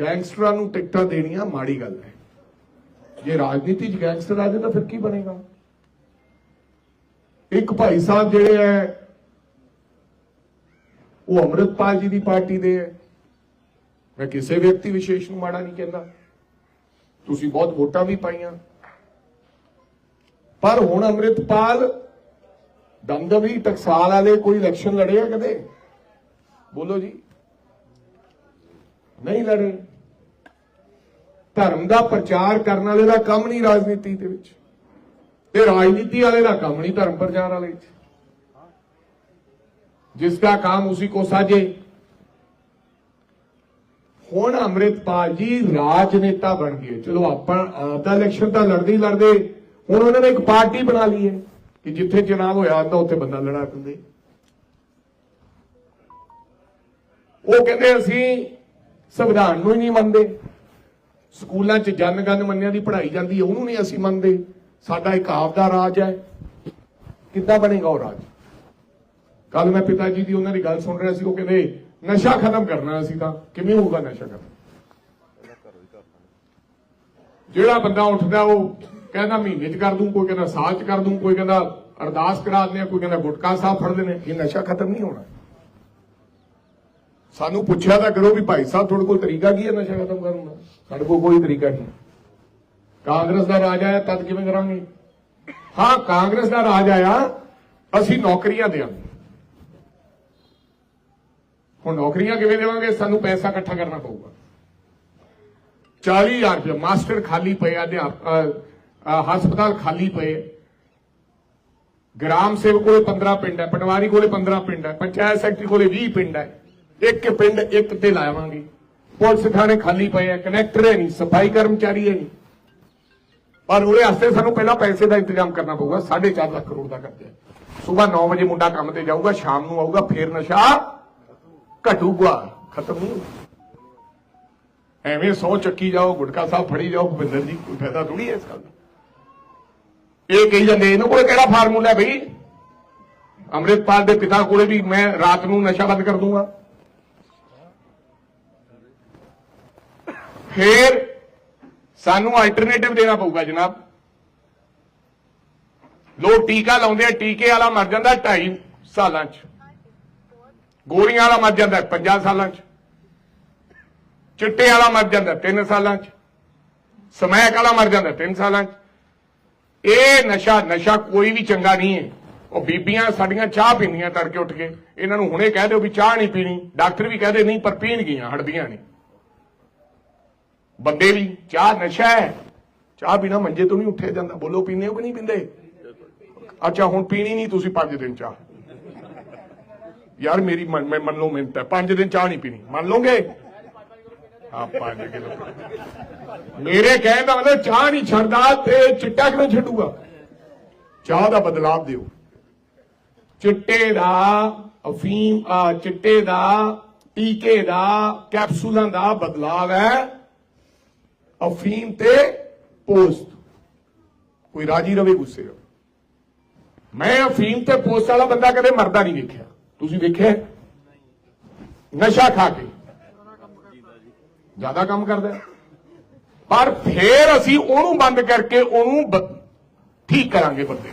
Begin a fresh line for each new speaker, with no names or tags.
ਗੈਂਗਸਟਰਾਂ ਨੂੰ ਟਿਕਟਾਂ ਦੇਣੀਆਂ ਮਾੜੀ ਗੱਲ ਹੈ। ਜੇ ਰਾਜਨੀਤੀ 'ਚ ਗੈਂਗਸਟਰ ਆ ਜਾਏ ਤਾਂ ਫਿਰ ਕੀ ਬਣੇਗਾ? ਇੱਕ ਭਾਈ ਸਾਹਿਬ ਜਿਹੜੇ ਹੈ ਉਹ ਅੰਮ੍ਰਿਤਪਾਲ ਜੀ ਦੀ ਪਾਰਟੀ ਦੇ ਹੈ ਮੈਂ ਕਿਸੇ ਵਿਅਕਤੀ ਵਿਸ਼ੇਸ਼ ਨੂੰ ਮਾੜਾ ਨਹੀਂ ਕਹਿੰਦਾ। ਤੁਸੀਂ ਬਹੁਤ ਵੋਟਾਂ ਵੀ ਪਾਈਆਂ। ਪਰ ਹੁਣ ਅੰਮ੍ਰਿਤਪਾਲ ਦਮਦਮੀ ਟਕਸਾਲ ਵਾਲੇ ਕੋਈ ਇਲੈਕਸ਼ਨ ਲੜੇ ਆ ਕਦੇ? ਬੋਲੋ ਜੀ। ਨਹੀਂ ਲੜ। ਰਹੇ ਧਰਮ ਦਾ ਪ੍ਰਚਾਰ ਕਰਨ ਵਾਲੇ ਦਾ ਕੰਮ ਨਹੀਂ ਰਾਜਨੀਤੀ ਦੇ ਵਿੱਚ। ਤੇ ਰਾਜਨੀਤੀ ਵਾਲੇ ਦਾ ਕੰਮ ਨਹੀਂ ਧਰਮ ਪ੍ਰਚਾਰ ਵਾਲੇ ਵਿੱਚ। ਜਿਸ ਦਾ ਕੰਮ ਉਸੇ ਕੋ ਸਾਜੇ। ਹੁਣ ਅਮਰਿਤਪਾਲ ਜੀ ਰਾਜਨੇਤਾ ਬਣ ਗਏ। ਚਲੋ ਆਪਾਂ ਆਪਦਾ ਇਲੈਕਸ਼ਨ ਤਾਂ ਲੜਦੇ ਹੀ ਲੜਦੇ। ਹੁਣ ਉਹਨਾਂ ਨੇ ਇੱਕ ਪਾਰਟੀ ਬਣਾ ਲਈ ਹੈ ਕਿ ਜਿੱਥੇ ਚਨਾਬ ਹੋਇਆ ਆਂਦਾ ਉੱਥੇ ਬੰਦਾ ਲੜਾ ਦਿੰਦੇ। ਉਹ ਕਹਿੰਦੇ ਅਸੀਂ ਸੰਵਿਧਾਨ ਨੂੰ ਹੀ ਨਹੀਂ ਮੰਨਦੇ। ਸਕੂਲਾਂ 'ਚ ਜਨਗਣ ਮੰਨਿਆ ਦੀ ਪੜ੍ਹਾਈ ਜਾਂਦੀ ਹੈ, ਉਹਨੂੰ ਨਹੀਂ ਅਸੀਂ ਮੰਨਦੇ। ਸਾਡਾ ਇੱਕ ਆਪਦਾ ਰਾਜ ਹੈ। ਕਿੱਦਾਂ ਬਣੇਗਾ ਉਹ ਰਾਜ? ਕੱਲ ਮੈਂ ਪਿਤਾ ਜੀ ਦੀ ਉਹਨਾਂ ਦੀ ਗੱਲ ਸੁਣ ਰਿਹਾ ਸੀ, ਉਹ ਕਹਿੰਦੇ, ਨਸ਼ਾ ਖਤਮ ਕਰਨਾ ਅਸੀਂ ਤਾਂ। ਕਿਵੇਂ ਹੋਊਗਾ ਨਸ਼ਾ ਖਤਮ? ਜਿਹੜਾ ਬੰਦਾ ਉੱਠਦਾ, ਉਹ ਕਹਿੰਦਾ, ਮਹੀਨੇ 'ਚ ਕਰ ਦੂੰ, ਕੋਈ ਕਹਿੰਦਾ ਸਾਲ 'ਚ ਕਰ ਦੂੰ, ਕੋਈ ਕਹਿੰਦਾ ਅਰਦਾਸ ਕਰਾ ਦਿੰਦੇ ਆ, ਕੋਈ ਕਹਿੰਦਾ ਗੁਟਕਾ ਸਾਹਿਬ ਫੜ ਲੈਣੇ ਇਹ ਨਸ਼ਾ ਖਤਮ ਨਹੀਂ ਹੋਣਾ। ਸਾਨੂੰ ਪੁੱਛਿਆ ਤਾਂ ਕਰੋ ਵੀ ਭਾਈ ਸਾਹਿਬ ਤੁਹਾਡੇ ਕੋਲ ਤਰੀਕਾ ਕੀ ਹੈ ਨਸ਼ਾ ਖਤਮ ਕਰਨ ਦਾ? ਸਾਡੇ ਕੋਲ ਕੋਈ ਤਰੀਕਾ ਨਹੀਂ। ਕਾਂਗਰਸ ਦਾ ਰਾਜ ਆਇਆ, ਤਦ ਕਿਵੇਂ ਕਰਾਂਗੇ? ਹਾਂ, ਕਾਂਗਰਸ ਦਾ ਰਾਜ ਆਇਆ, ਅਸੀਂ ਨੌਕਰੀਆਂ ਦੇਵਾਂਗੇ ਹੁਣ ਨੌਕਰੀਆਂ ਕਿਵੇਂ ਦੇਵਾਂਗੇ? ਸਾਨੂੰ ਪੈਸਾ ਇਕੱਠਾ ਕਰਨਾ ਪਊਗਾ। 40000 ਰੁਪਏ ਮਾਸਟਰ ਖਾਲੀ ਪਏ ਅਧਿਆਪਕ ਹਸਪਤਾਲ ਖਾਲੀ ਪਏ। ਗ੍ਰਾਮ ਸੇਵਕ ਕੋਲੇ 15 ਪਿੰਡ ਹੈ, ਪਟਵਾਰੀ ਕੋਲੇ 15 ਪਿੰਡ ਹੈ, ਪੰਚਾਇਤ ਸੈਕਟਰੀ ਕੋਲੇ 20 ਪਿੰਡ ਹੈ। ਇੱਕ ਪਿੰਡ ਇੱਕ ਤੇ ਲਾਵਾਂਗੇ। ਪੁਲਿਸ ਥਾਣੇ ਖਾਲੀ ਪਏ ਆ, ਕਨੈਕਟਰ ਹੈ ਨਹੀਂ, ਸਫ਼ਾਈ ਕਰਮਚਾਰੀ ਹੈ ਨਹੀਂ। ਪਰ ਉਹਦੇ ਵਾਸਤੇ ਸਾਨੂੰ ਪਹਿਲਾਂ ਪੈਸੇ ਦਾ ਇੰਤਜ਼ਾਮ ਕਰਨਾ ਪਊਗਾ 4.5 ਲੱਖ ਕਰੋੜ ਦਾ ਕਰਜ਼ਾ ਸਵੇਰ 9 ਵਜੇ ਮੁੰਡਾ ਕੰਮ ਤੇ ਜਾਊਗਾ, ਸ਼ਾਮ ਨੂੰ ਆਊਗਾ, ਫੇਰ ਨਸ਼ਾ ਘਟੂਗਾ, ਖਤਮ ਨਹੀਂ ਐਵੇਂ ਸੌ ਚੱਕੀ ਜਾਓ, ਗੁਟਕਾ ਸਾਹਿਬ ਫੜੀ ਜਾਓ, ਭੁਪਿੰਦਰ ਜੀ, ਕੋਈ ਫਾਇਦਾ ਥੋੜੀ ਹੈ ਇਸ ਗੱਲ ਦਾ? ਇਹ ਕਹੀ ਜਾਂਦੇ, ਇਹਨਾਂ ਕੋਲ ਕਿਹੜਾ ਫਾਰਮੂਲਾ ਹੈ ਬਈ? ਅੰਮ੍ਰਿਤਪਾਲ ਦੇ ਪਿਤਾ ਕੋਲੇ ਵੀ ਮੈਂ ਰਾਤ ਨੂੰ ਨਸ਼ਾ ਬੰਦ ਕਰ ਦੂੰਗਾ। ਫੇਰ ਸਾਨੂੰ ਅਲਟਰਨੇਟਿਵ ਦੇਣਾ ਪਊਗਾ ਜਨਾਬ। ਲੋਕ ਟੀਕਾ ਲਾਉਂਦੇ ਆ, ਟੀਕੇ ਵਾਲਾ ਮਰ ਜਾਂਦਾ 2.5 ਸਾਲਾਂ 'ਚ। ਗੋਰੀਆਂ ਵਾਲਾ ਮਰ ਜਾਂਦਾ 5 ਸਾਲਾਂ 'ਚ। ਚਿੱਟੇ ਵਾਲਾ ਮਰ ਜਾਂਦਾ 3 ਸਾਲਾਂ 'ਚ। ਸਮੈਕ ਵਾਲਾ ਮਰ ਜਾਂਦਾ 3 ਸਾਲਾਂ 'ਚ। ਇਹ ਨਸ਼ਾ ਨਸ਼ਾ ਕੋਈ ਵੀ ਚੰਗਾ ਨਹੀਂ ਹੈ। ਉਹ ਬੀਬੀਆਂ ਸਾਡੀਆਂ ਚਾਹ ਪੀਂਦੀਆਂ ਤੜਕੇ ਉੱਠ ਕੇ। ਇਹਨਾਂ ਨੂੰ ਹੁਣੇ ਕਹਿ ਦਿਓ ਵੀ ਚਾਹ ਨਹੀਂ ਪੀਣੀ। ਡਾਕਟਰ ਵੀ ਕਹਦੇ ਨਹੀਂ, ਪਰ ਪੀਣਗੀਆਂ ਹਟਦੀਆਂ ਨਹੀਂ ਬੰਦੇ ਵੀ, ਚਾਹ ਨਸ਼ਾ ਹੈ। ਚਾਹ ਪੀਣਾ ਮੰਜੇ ਤੋਂ ਨਹੀਂ ਉੱਠਿਆ ਜਾਂਦਾ। ਬੋਲੋ, ਪੀਂਦੇ ਹੋ ਕਿ ਨਹੀਂ ਪੀਂਦੇ? ਅੱਛਾ, ਹੁਣ ਪੀਣੀ ਨਹੀਂ, ਤੁਸੀਂ 5 ਦਿਨ ਚਾਹ। ਯਾਰ, ਮੇਰੀ ਮੈਂ, ਮੰਨ ਲਓ ਮਿਹਨਤ ਹੈ। 5 ਦਿਨ ਚਾਹ ਨਹੀਂ ਪੀਣੀ। ਮੰਨ ਲਓਗੇ? ਹਾਂ 5 ਕਿਲੋ ਮੇਰੇ ਕਹਿਣ ਦਾ ਮਤਲਬ ਚਾਹ ਨਹੀਂ ਛੱਡਦਾ ਤੇ ਚਿੱਟਾ ਕਿਵੇਂ ਛੱਡੂਗਾ? ਚਾਹ ਦਾ ਬਦਲਾਵ ਦਿਓ। ਚਿੱਟੇ ਦਾ ਅਫੀਮ ਚਿੱਟੇ ਦਾ ਟੀਕੇ ਦਾ ਕੈਪਸੂਲਾਂ ਦਾ ਬਦਲਾਵ ਹੈ। ਅਫੀਮ ਤੇ ਪੋਸਟ ਕੋਈ ਰਾਜੀ ਰਵੇ ਗੁੱਸੇ ਰਵੇ ਮੈਂ ਅਫੀਮ ਤੇ ਪੋਸਟ ਵਾਲਾ ਬੰਦਾ ਕਦੇ ਮਰਦਾ ਨਹੀਂ ਵੇਖਿਆ ਤੁਸੀਂ ਵੇਖਿਆ ਨਸ਼ਾ ਖਾ ਕੇ ਜ਼ਿਆਦਾ ਕੰਮ ਕਰਦਾ ਪਰ ਫੇਰ ਅਸੀਂ ਉਹਨੂੰ ਬੰਦ ਕਰਕੇ ਉਹਨੂੰ ਠੀਕ ਕਰਾਂਗੇ ਬੰਦੇ